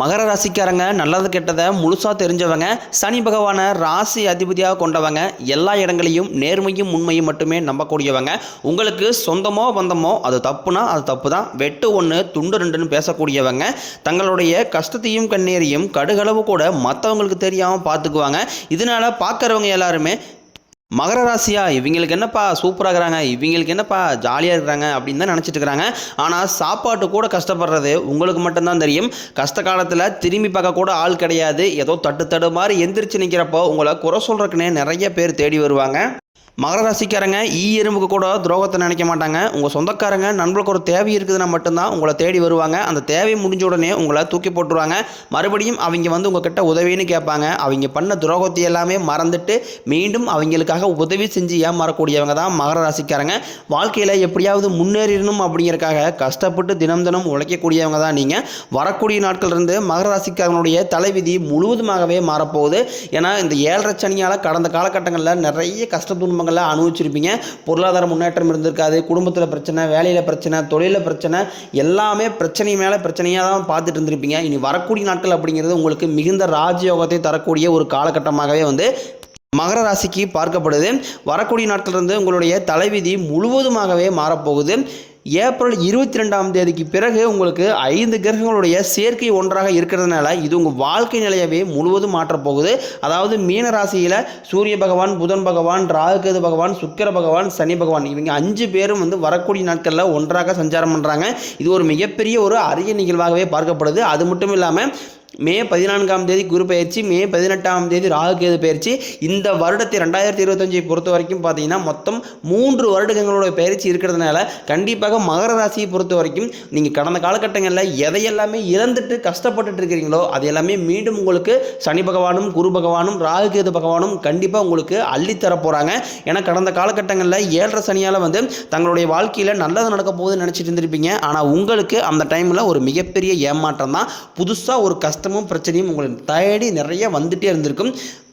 மகர ராசிக்காரங்க நல்லது கெட்டதை முழுசாக தெரிஞ்சவங்க சனி பகவானை ராசி அதிபதியாக கொண்டவங்க எல்லா இடங்களையும் நேர்மையும் உண்மையும் மட்டுமே நம்பக்கூடியவங்க. உங்களுக்கு சொந்தமோ பந்தமோ அது தப்புனா அது தப்பு தான் வெட்டு ஒன்று துண்டு ரெண்டுன்னு பேசக்கூடியவங்க. தங்களுடைய கஷ்டத்தையும் கண்ணீரையும் கடுகளவு கூட மற்றவங்களுக்கு தெரியாமல் பார்த்துக்குவாங்க. இதனால பார்க்குறவங்க எல்லாருமே மகர ராசியா இவங்களுக்கு என்னப்பா சூப்பராக இருக்கிறாங்க இவங்களுக்கு என்னப்பா ஜாலியாக இருக்கிறாங்க அப்படின்னு தான் நினச்சிட்டு இருக்கிறாங்க. ஆனால் சாப்பாட்டு கூட கஷ்டப்படுறது உங்களுக்கு மட்டும்தான் தெரியும். கஷ்ட காலத்தில் திரும்பி பார்க்க கூட ஆள் கிடையாது. ஏதோ தட்டு தடு மாதிரி எந்திரிச்சு நிற்கிறப்போ உங்களை குறை சொல்கிறக்குன்னே நிறைய பேர் தேடி வருவாங்க. மகர ராசிக்காரங்க ஈ எறும்புக்கு கூட துரோகத்தை நினைக்க மாட்டாங்க. உங்கள் சொந்தக்காரங்க நண்பர்களுக்கு ஒரு தேவை இருக்குதுன்னா மட்டும்தான் உங்களை தேடி வருவாங்க. அந்த தேவை முடிஞ்ச உடனே உங்களை தூக்கி போட்டுருவாங்க. மறுபடியும் அவங்க வந்து உங்ககிட்ட உதவின்னு கேட்பாங்க. அவங்க பண்ண துரோகத்தை எல்லாமே மறந்துட்டு மீண்டும் அவங்களுக்காக உதவி செஞ்சு ஏமாறக்கூடியவங்க தான் மகர ராசிக்காரங்க. வாழ்க்கையில் எப்படியாவது முன்னேறிடணும் அப்படிங்கிறக்காக கஷ்டப்பட்டு தினம் தினம் உழைக்கக்கூடியவங்க தான் நீங்கள் வரக்கூடிய நாட்கள்லேருந்து மகர ராசிக்காரனுடைய தலைவிதி முழுவதுமாகவே மாறப்போகுது. ஏன்னா இந்த ஏழரை சனியால் கடந்த காலகட்டங்களில் நிறைய கஷ்ட துன்பங்களை அனுபவிச்சிருப்பீங்க. பொருளாதார முன்னேற்றம் இருந்திருக்காது. குடும்பத்தில் பிரச்சனை வேலையில் பிரச்சனை தொழிலில் பிரச்சனை எல்லாமே பிரச்சனை மேலே பிரச்சனையாக தான் பார்த்துட்டு இருந்திருப்பீங்க. இனி வரக்கூடிய நாட்கள் அப்படிங்கிறது உங்களுக்கு மிகுந்த ராஜயோகத்தை தரக்கூடிய ஒரு காலகட்டமாகவே வந்து மகர ராசிக்கு பார்க்கப்படுது. வரக்கூடிய நாட்கள் இருந்து உங்களுடைய தலைவிதி முழுவதுமாகவே மாறப்போகுது. ஏப்ரல் இருபத்தி ரெண்டாம் தேதிக்கு பிறகு உங்களுக்கு ஐந்து கிரகங்களுடைய சேர்க்கை ஒன்றாக இருக்கிறதுனால இது உங்கள் வாழ்க்கை நிலையவே முழுவதும் மாற்றப்போகுது. அதாவது மீன ராசியில் சூரிய பகவான் புதன் பகவான் ராகுகேது பகவான் சுக்கிர பகவான் சனி பகவான் இவங்க அஞ்சு பேரும் வந்து வரக்கூடிய நாட்களில் ஒன்றாக சஞ்சாரம் பண்ணுறாங்க இது ஒரு மிகப்பெரிய ஒரு அரிய நிகழ்வாகவே பார்க்கப்படுது. அது மட்டும் இல்லாமல் மே பதினான்காம் தேதி குரு பயிற்சி மே பதினெட்டாம் தேதி ராகுகேது பயிற்சி இந்த வருடத்தை ரெண்டாயிரத்தி இருபத்தஞ்சை பொறுத்த வரைக்கும் பார்த்தீங்கன்னா மொத்தம் மூன்று வருடங்களோட பயிற்சி இருக்கிறதுனால கண்டிப்பாக மகர ராசியை பொறுத்த வரைக்கும் நீங்கள் கடந்த காலகட்டங்களில் எதையெல்லாமே இழந்துட்டு கஷ்டப்பட்டுட்டு இருக்கிறீங்களோ அது எல்லாமே மீண்டும் உங்களுக்கு சனி பகவானும் குரு பகவானும் ராகுகேது பகவானும் கண்டிப்பாக உங்களுக்கு அள்ளித்தர போகிறாங்க ஏன்னா கடந்த காலகட்டங்களில் ஏழரை சனியால் வந்து தங்களுடைய வாழ்க்கையில் நல்லது நடக்க போகுதுன்னு நினச்சிட்டு இருந்திருப்பீங்க. ஆனால் உங்களுக்கு அந்த டைமில் ஒரு மிகப்பெரிய ஏமாற்றம் தான் புதுசாக ஒரு கஷ்டமும் பிரச்சனையும் உங்களுக்கு தேடி நிறைய வந்துட்டே இருந்திருக்கும்.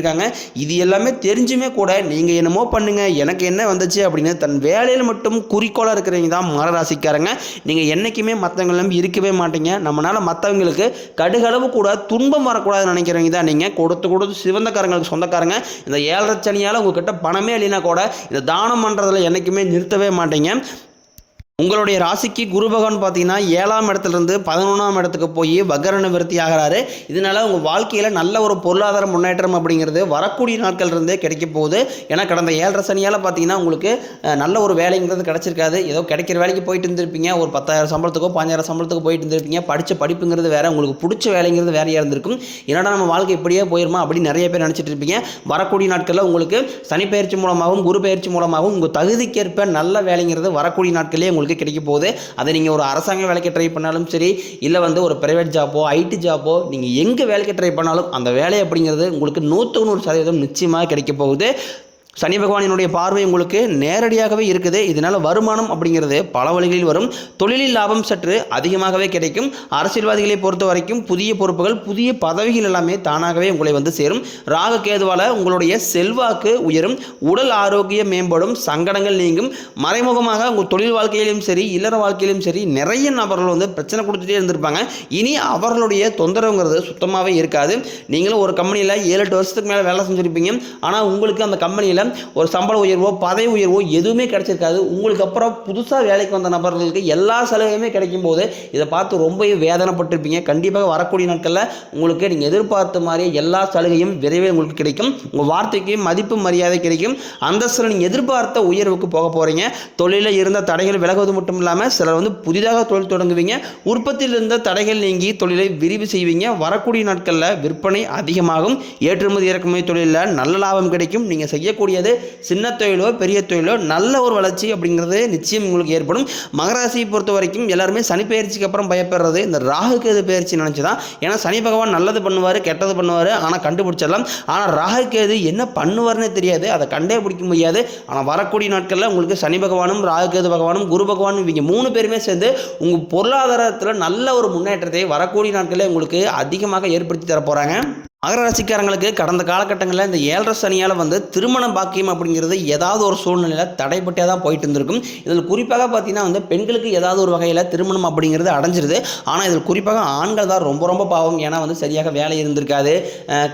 இருக்காங்க இது எல்லாமே தெரிஞ்சுமே கூட நீங்கள் என்னமோ பண்ணுங்க எனக்கு என்ன வந்துச்சு அப்படின்னு தன் வேலையில் மட்டும் குறிக்கோளாக இருக்கிறவங்க தான் மகர ராசிக்காரங்க. நீங்கள் என்றைக்குமே மற்றவங்க இருக்கவே மாட்டீங்க. நம்மளால் மற்றவங்களுக்கு கடுகளவு கூட துன்பம் வரக்கூடாதுன்னு நினைக்கிறவங்க தான் நீங்கள் கொடுத்து கொடுத்து சிவந்தக்காரங்களுக்கு சொந்தக்காரங்க. இந்த ஏழரை சனியால் உங்ககிட்ட பணமே இல்லைன்னா கூட இந்த தானம் பண்ணுறதுல என்றைக்குமே நிறுத்தவே மாட்டீங்க. உங்களுடைய ராசிக்கு குரு பகவான் பார்த்தீங்கன்னா ஏழாம் இடத்துலேருந்து பதினொன்றாம் இடத்துக்கு போய் வக்கர நிவர்த்தி ஆகிறாரு. இதனால உங்கள் வாழ்க்கையில் நல்ல ஒரு பொருளாதார முன்னேற்றம் அப்படிங்கிறது வரக்கூடிய நாட்கள்லேருந்தே கிடைக்க போகுது. ஏன்னா கடந்த ஏழரை சனியால் பார்த்தீங்கன்னா உங்களுக்கு நல்ல ஒரு வேலைங்கிறது கிடச்சிருக்காது. ஏதோ கிடைக்கிற வேலைக்கு போயிட்டு இருந்திருப்பீங்க. ஒரு பத்தாயிரம் சம்பளத்துக்கோ பாஞ்சாயிரம் சம்பளத்துக்கு போயிட்டு இருந்திருப்பீங்க. படித்த படிப்புங்கிறது வேற உங்களுக்கு பிடிச்ச வேலைங்கிறது வேறையாக இருந்திருக்கும். என்னடா நம்ம வாழ்க்கை இப்படியே போயிருமா அப்படின்னு நிறைய பேர் நினச்சிட்டு இருப்பீங்க. வரக்கூடிய நாட்களில் உங்களுக்கு சனி பயிற்சி மூலமாகவும் குரு பயிற்சி மூலமாகவும் உங்கள் தகுதிக்கேற்ப நல்ல வேலைங்கிறது வரக்கூடிய நாட்களே உங்களுக்கு கிடைக்க போகுது. அதை நீங்கள் ஒரு அரசாங்க வேலைக்கு ட்ரை பண்ணாலும் சரி இல்லை வந்து ஒரு ப்ரைவேட் ஜாப்போ ஐடி ஜாப்போ நீங்கள் எங்கே வேலைக்கு ட்ரை பண்ணாலும் அந்த வேலை அப்படிங்கிறது உங்களுக்கு நூற்றுக்கு நூறு சதவீதம் நிச்சயமாக கிடைக்க போகுது. சனி பகவானினுடைய பார்வை உங்களுக்கு நேரடியாகவே இருக்குது. இதனால் வருமானம் அப்படிங்கிறது பல வழிகளில் வரும். தொழிலில் லாபம் சற்று அதிகமாகவே கிடைக்கும். அரசியல்வாதிகளை பொறுத்த வரைக்கும் புதிய பொறுப்புகள் புதிய பதவிகள் எல்லாமே தானாகவே உங்களை வந்து சேரும். ராக கேதுவால் உங்களுடைய செல்வாக்கு உயரும். உடல் ஆரோக்கியம் மேம்படும். சங்கடங்கள் நீங்கும். மறைமுகமாக உங்கள் தொழில் வாழ்க்கையிலும் சரி இல்லற வாழ்க்கையிலும் சரி நிறைய நபர்கள் வந்து பிரச்சனை கொடுத்துட்டே இருந்திருப்பாங்க. இனி அவர்களுடைய தொந்தரவுங்கிறது சுத்தமாகவே இருக்காது. நீங்களும் ஒரு கம்பெனியில் ஏழு எட்டு வருஷத்துக்கு மேலே வேலை செஞ்சுருப்பீங்க. ஆனால் உங்களுக்கு அந்த கம்பெனியில் ஒரு சம்பள உயர்வோ பதவி உயர்வோ எதுவுமே கிடைச்சிருக்காது. உங்களுக்கு அப்புறம் புதுசாக வேலைக்கு வந்த நபர்களுக்கு எல்லா சலுகையுமே கிடைக்கும் போது இதை பார்த்து ரொம்பவே வேதனைப்பட்டிருப்பீங்க. கண்டிப்பாக வரக்கூடிய நாட்களில் உங்களுக்கு நீங்கள் எதிர்பார்த்த மாதிரியே எல்லா சலுகையும் விரைவில் உங்களுக்கு கிடைக்கும். உங்கள் வார்த்தைக்கு மதிப்பு மரியாதை கிடைக்கும். அந்தஸ்தில் நீங்கள் எதிர்பார்த்த உயர்வுக்கு போக போகிறீங்க தொழிலில் இருந்த தடைகள் விலகுவது மட்டும் இல்லாமல் சிலர் வந்து புதிதாக தொழில் தொடங்குவீங்க. உற்பத்தியில் இருந்த தடைகள் நீங்கி தொழிலை விரிவு செய்வீங்க. வரக்கூடிய நாட்களில் விற்பனை அதிகமாகும். ஏற்றுமதி இறக்குமதி தொழிலில் நல்ல லாபம் கிடைக்கும். நீங்கள் செய்யக்கூடிய இருக்கக்கூடியது சின்ன தொழிலோ பெரிய தொழிலோ நல்ல ஒரு வளர்ச்சி அப்படிங்கிறது நிச்சயம் உங்களுக்கு ஏற்படும். மகராசியை பொறுத்த வரைக்கும் எல்லாருமே சனி பயிற்சிக்கு அப்புறம் பயப்படுறது இந்த ராகு கேது பயிற்சி நினச்சி தான் ஏன்னா சனி பகவான் நல்லது பண்ணுவார் கெட்டது பண்ணுவார் ஆனால் கண்டுபிடிச்சிடலாம். ஆனால் ராகு கேது என்ன பண்ணுவார்னே தெரியாது அதை கண்டே பிடிக்க முடியாது. ஆனால் வரக்கூடிய நாட்களில் உங்களுக்கு சனி பகவானும் ராகு கேது பகவானும் குரு பகவானும் இவங்க மூணு பேருமே சேர்ந்து உங்கள் பொருளாதாரத்தில் நல்ல ஒரு முன்னேற்றத்தை வரக்கூடிய நாட்களில் உங்களுக்கு அதிகமாக ஏற்படுத்தி தர போகிறாங்க மகர ராசிக்காரங்களுக்கு கடந்த காலகட்டங்களில் இந்த ஏழரை சனியால் வந்து திருமண பாக்கியம் அப்படிங்கிறது ஏதாவது ஒரு சூழ்நிலையில் தடைப்பட்டே தான் போயிட்டு இருந்திருக்கும். இதில் குறிப்பாக பார்த்தீங்கன்னா வந்து பெண்களுக்கு ஏதாவது ஒரு வகையில் திருமணம் அப்படிங்கிறது அடைஞ்சிருது. ஆனால் இதில் குறிப்பாக ஆண்கள் தான் ரொம்ப ரொம்ப பாவம். ஏன்னா வந்து சரியாக வேலை இருந்திருக்காது.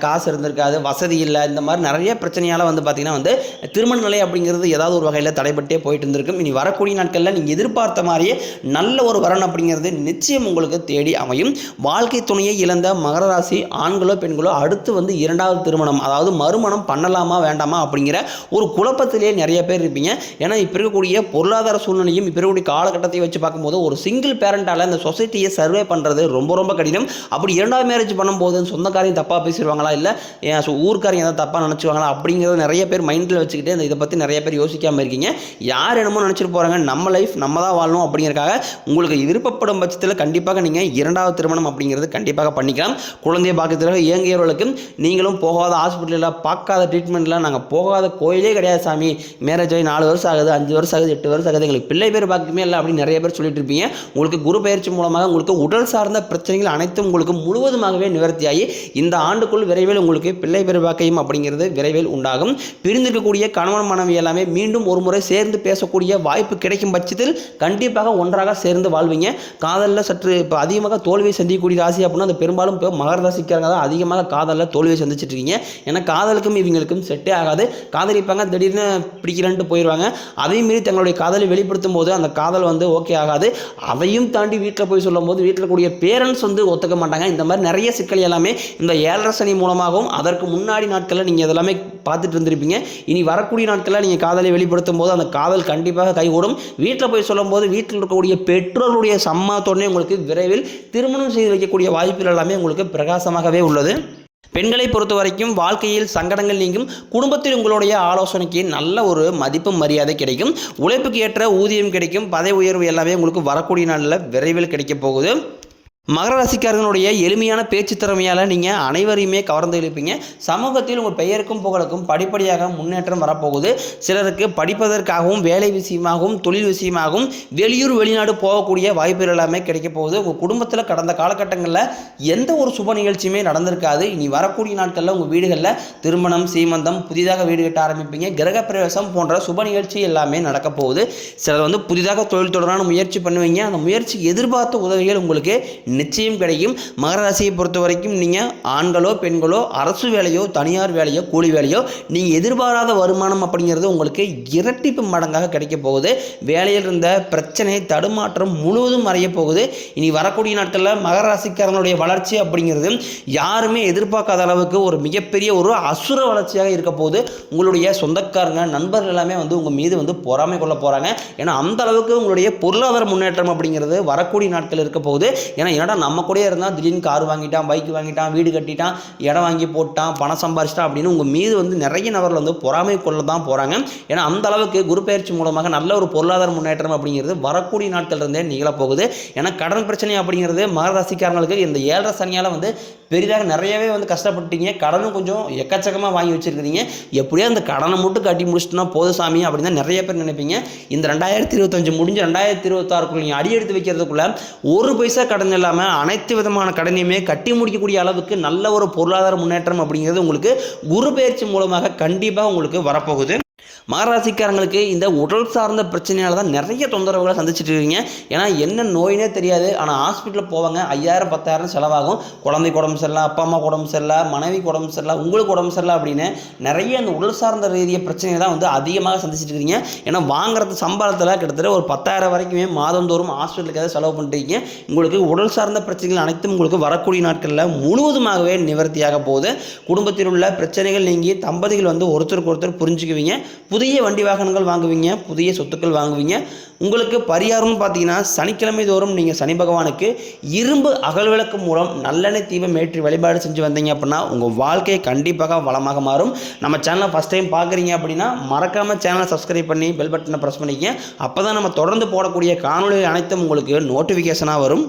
காசு இருந்திருக்காது. வசதி இல்லை. இந்த மாதிரி நிறைய பிரச்சனையால் வந்து பார்த்திங்கன்னா வந்து திருமண நிலை அப்படிங்கிறது ஏதாவது ஒரு வகையில் தடைப்பட்டே போயிட்டு இருந்திருக்கும். இனி வரக்கூடிய நாட்களில் நீங்கள் எதிர்பார்த்த மாதிரியே நல்ல ஒரு வரன் அப்படிங்கிறது நிச்சயம் உங்களுக்கு தேடி அமையும். வாழ்க்கை துணையை இழந்த மகர ராசி ஆண்களோ பெண்களோ அடுத்து வந்து இரண்டாவது திருமணம் அதாவது மறுமணம் பண்ணலாமா வேண்டாமா அப்படிங்கிற ஒரு குழப்பத்திலேயே நிறைய பேர் இருப்பீங்க. ஏன்னா இப்போ இருக்கக்கூடிய பொருளாதார சூழ்நிலையும் இப்போ இருக்கக்கூடிய காலகட்டத்தை வச்சு பார்க்கும்போது ஒரு சிங்கிள் பேரண்டால் இந்த சொசைட்டியை சர்வே பண்ணுறது ரொம்ப ரொம்ப கடினம். அப்படி இரண்டாவது மேரேஜ் பண்ணும்போது சொந்தக்காரையும் தப்பாக பேசிடுவாங்களா? இல்லை ஊர்க்காரையும் ஏதாவது தப்பாக நினச்சிவாங்களா அப்படிங்கிறத நிறைய பேர் மைண்டில் வச்சுக்கிட்டு இந்த இதை பற்றி நிறைய பேர் யோசிக்காமல் இருக்கீங்க. யார் என்னமோ நினச்சிட்டு போகிறாங்க நம்ம லைஃப் நம்ம தான் வாழணும் அப்படிங்கிறக்காக உங்களுக்கு விருப்பப்படும் பட்சத்தில் கண்டிப்பாக நீங்கள் இரண்டாவது திருமணம் அப்படிங்கிறது கண்டிப்பாக பண்ணிக்கலாம். குழந்தைய பாக்கியத்தில் இயங்கியவர்களுக்கு நீங்களும் போகாத ஹாஸ்பிட்டலில் பார்க்காத ட்ரீட்மெண்ட்லாம் நாங்கள் போகாத கோயிலே கிடையாது சாமி. மேரேஜ் ஆகி நாலு வருஷம் ஆகுது அஞ்சு வருஷம் ஆகுது எட்டு வருஷம் ஆகுது. எங்களுக்கு பிள்ளை பேர் பார்க்குமே இல்லை அப்படின்னு நிறைய பேர் சொல்லிட்டு இருப்பீங்க. உங்களுக்கு குரு பயிற்சி மூலமாக உங்களுக்கு உடல் சார்ந்த பிரச்சனைகள் அனைத்தும் உங்களுக்கு முழுவதுமாகவே நிவர்த்தியாகி இந்த ஆண்டுக்குள் விரைவில் உங்களுக்கு பிள்ளை பேர் அப்படிங்கிறது விரைவில் உண்டாகும். பிரிந்திருக்கக்கூடிய கணவன் மனைவி எல்லாமே மீண்டும் ஒரு முறை சேர்ந்து பேசக்கூடிய வாய்ப்பு கிடைக்கும் பட்சத்தில் கண்டிப்பாக ஒன்றாக சேர்ந்து வாழ்வீங்க. காதலில் சற்று இப்போ அதிகமாக தோல்வியை சந்திக்கக்கூடிய ராசி அப்படின்னா அது பெரும்பாலும் இப்போ மகர ராசிக்காரங்க தான் அதிகமாக காதலில் தோல்வியை சந்திச்சுட்டு இருக்கீங்க ஏன்னா காதலுக்கும் இவங்களுக்கும் செட்டே ஆகாது. காதலிப்பாங்க திடீர்னு பிடிக்கிறேன்ட்டு போயிடுவாங்க அதையும் மீறி தங்களுடைய காதலை வெளிப்படுத்தும் போது அந்த காதல் வந்து ஓகே ஆகாது. அதையும் தாண்டி வீட்டில் போய் சொல்லும்போது வீட்டில் கூடிய பேரண்ட்ஸ் வந்து ஒத்துக்க மாட்டாங்க. இந்த மாதிரி நிறைய சிக்கல் எல்லாமே இந்த ஏழரசனி மூலமாகவும் அதற்கு முன்னாடி நாட்களில் நீங்கள் இதெல்லாமே பார்த்துட்டு இருந்திருப்பீங்க. இனி வரக்கூடிய நாட்களில் நீங்கள் காதலை வெளிப்படுத்தும் போது அந்த காதல் கண்டிப்பாக கைகூடும். வீட்டில் போய் சொல்லும்போது வீட்டில் இருக்கக்கூடிய பெற்றோருடைய சம்மத்தோடனே உங்களுக்கு விரைவில் திருமணம் செய்து வைக்கக்கூடிய வாய்ப்புகள் எல்லாமே உங்களுக்கு பிரகாசமாகவே உள்ளது. பெண்களை பொறுத்த வரைக்கும் வாழ்க்கையில் சங்கடங்கள் நீங்கும். குடும்பத்தில் உங்களுடைய ஆலோசனைக்கு நல்ல ஒரு மதிப்பு மரியாதை கிடைக்கும். உழைப்புக்கு ஏற்ற ஊதியம் கிடைக்கும். பதவி உயர்வு எல்லாமே உங்களுக்கு வரக்கூடிய நாளில் விரைவில் கிடைக்க போகுது. மகர ராசிக்காரர்களுடைய எளிமையான பேச்சு திறமையால் நீங்கள் அனைவரையுமே கவர்ந்து இழுப்பீங்க. சமூகத்தில் உங்கள் பெயருக்கும் புகழுக்கும் படிப்படியாக முன்னேற்றம் வரப்போகுது. சிலருக்கு படிப்பதற்காகவும் வேலை விஷயமாகவும் தொழில் விஷயமாகவும் வெளியூர் வெளிநாடு போகக்கூடிய வாய்ப்புகள் எல்லாமே கிடைக்க போகுது. உங்கள் குடும்பத்தில் கடந்த காலகட்டங்களில் எந்த ஒரு சுப நிகழ்ச்சியுமே நடந்திருக்காது. இனி வரக்கூடிய நாட்களில் உங்கள் வீடுகளில் திருமணம் சீமந்தம் புதிதாக வீடு கட்ட ஆரம்பிப்பீங்க. கிரகப்பிரவேசம் போன்ற சுப நிகழ்ச்சி எல்லாமே நடக்க போகுது. சிலர் வந்து புதிதாக தொழில் தொடரான முயற்சி பண்ணுவீங்க. அந்த முயற்சி எதிர்பார்த்த உதவிகள் உங்களுக்கு நிச்சயம் கிடைக்கும். மகர ராசியை பொறுத்த வரைக்கும் நீங்கள் ஆண்களோ பெண்களோ அரசு வேலையோ தனியார் வேலையோ கூலி வேலையோ நீங்கள் எதிர்பாராத வருமானம் அப்படிங்கிறது உங்களுக்கு இரட்டிப்பு மடங்காக கிடைக்க போகுது. வேலையில் இருந்த பிரச்சனை தடுமாற்றம் முழுவதும் மறைய போகுது. இனி வரக்கூடிய நாட்களில் மகர ராசிக்காரனுடைய வளர்ச்சி அப்படிங்கிறது யாருமே எதிர்பார்க்காத அளவுக்கு ஒரு மிகப்பெரிய ஒரு அசுர வளர்ச்சியாக இருக்க போகுது. உங்களுடைய சொந்தக்காரங்க நண்பர்கள் எல்லாமே வந்து உங்கள் மீது வந்து பொறாமை கொள்ள போகிறாங்க ஏன்னா அந்த அளவுக்கு உங்களுடைய பொருளாதார முன்னேற்றம் அப்படிங்கிறது வரக்கூடிய நாட்கள் இருக்க போகுது. ஏன்னா என்னடா நம்ம கூடயே இருந்தால் திடீர்னு கார் வாங்கிட்டான் பைக் வாங்கிட்டான் வீடு கட்டிட்டான் இடம் வாங்கி போட்டான் பணம் சம்பாரிச்சிட்டான் அப்படின்னு உங்கள் மீது வந்து நிறைய நபர்கள் வந்து பொறாமை கொள்ள தான் போகிறாங்க ஏன்னா அந்த அளவுக்கு குரு பயிற்சி மூலமாக நல்ல ஒரு பொருளாதார முன்னேற்றம் அப்படிங்கிறது வரக்கூடிய நாட்கள் இருந்தே நிகழப்போகுது. ஏன்னா கடன் பிரச்சனை அப்படிங்கிறது மகர ராசிக்காரங்களுக்கு இந்த ஏழரை சனியால் வந்து பெரிதாக நிறையவே வந்து கஷ்டப்பட்டீங்க கடனும் கொஞ்சம் எக்கச்சக்கமாக வாங்கி வச்சுருக்கிறீங்க. எப்படியோ அந்த கடனை மட்டும் கட்டி முடிச்சிட்டோம்னா போதும் சாமி அப்படின்னு தான் நிறைய பேர் நினைப்பீங்க. இந்த ரெண்டாயிரத்தி இருபத்தஞ்சு முடிஞ்சு ரெண்டாயிரத்தி இருபத்தாறுக்குள்ள நீங்கள் அடி எடுத்து வைக்கிறதுக்குள்ள ஒரு பைசா கடன் இல்லாமல் அனைத்து விதமான கடனையுமே கட்டி முடிக்கக்கூடிய அளவுக்கு நல்ல ஒரு பொருளாதார முன்னேற்றம் அப்படிங்கிறது உங்களுக்கு குரு பயிற்சி மூலமாக கண்டிப்பாக உங்களுக்கு வரப்போகுது. மகராசிக்காரங்களுக்கு இந்த உடல் சார்ந்த பிரச்சனையால் தான் நிறைய தொந்தரவுகளை சந்திச்சுட்டு இருக்கீங்க. ஏன்னா என்ன நோயினே தெரியாது. ஆனால் ஹாஸ்பிட்டலில் போவாங்க. ஐயாயிரம் பத்தாயிரம் செலவாகும். குழந்தைக்கு உடம்பு சரியில்லை அப்பா அம்மா உடம்பு சரியில்லை மனைவிக்கு உடம்பு சரியில்லை உங்களுக்கு உடம்பு சரியில்லை அப்படின்னு நிறைய அந்த உடல் சார்ந்த ரீதிய பிரச்சனையை தான் வந்து அதிகமாக சந்திச்சுட்டு இருக்கீங்க. ஏன்னா வாங்குறது சம்பளத்தில் கிட்டத்தட்ட ஒரு பத்தாயிரம் வரைக்குமே மாதந்தோறும் ஹாஸ்பிட்டலுக்கு ஏதாவது செலவு பண்ணிட்டீங்க உங்களுக்கு உடல் சார்ந்த பிரச்சனைகள் அனைத்தும் உங்களுக்கு வரக்கூடிய நாட்களில் முழுவதுமாகவே நிவர்த்தியாக போகுது. குடும்பத்தில் உள்ள பிரச்சனைகள் நீங்கி தம்பதிகள் வந்து ஒருத்தருக்கு ஒருத்தர் புரிஞ்சுக்குவீங்க. புதிய வண்டி வாகனங்கள் வாங்குவீங்க புதிய சொத்துக்கள் வாங்குவீங்க. உங்களுக்கு பரிகாரம்னு பார்த்தீங்கன்னா சனிக்கிழமை தோறும் நீங்கள் சனி பகவானுக்கு இரும்பு அகல் விளக்கு மூலம் நல்லெண்ணெய் தீபம் ஏற்றி வழிபாடு செஞ்சு வந்தீங்க அப்படின்னா உங்கள் வாழ்க்கை கண்டிப்பாக வளமாக மாறும். நம்ம சேனலை ஃபஸ்ட் டைம் பார்க்குறீங்க அப்படின்னா மறக்காமல் சேனலை சப்ஸ்கிரைப் பண்ணி பெல் பட்டனை ப்ரெஸ் பண்ணிக்கங்க. அப்போ தான் நம்ம தொடர்ந்து போடக்கூடிய காணொலிகள் அனைத்தும் உங்களுக்கு நோட்டிஃபிகேஷனாக வரும்.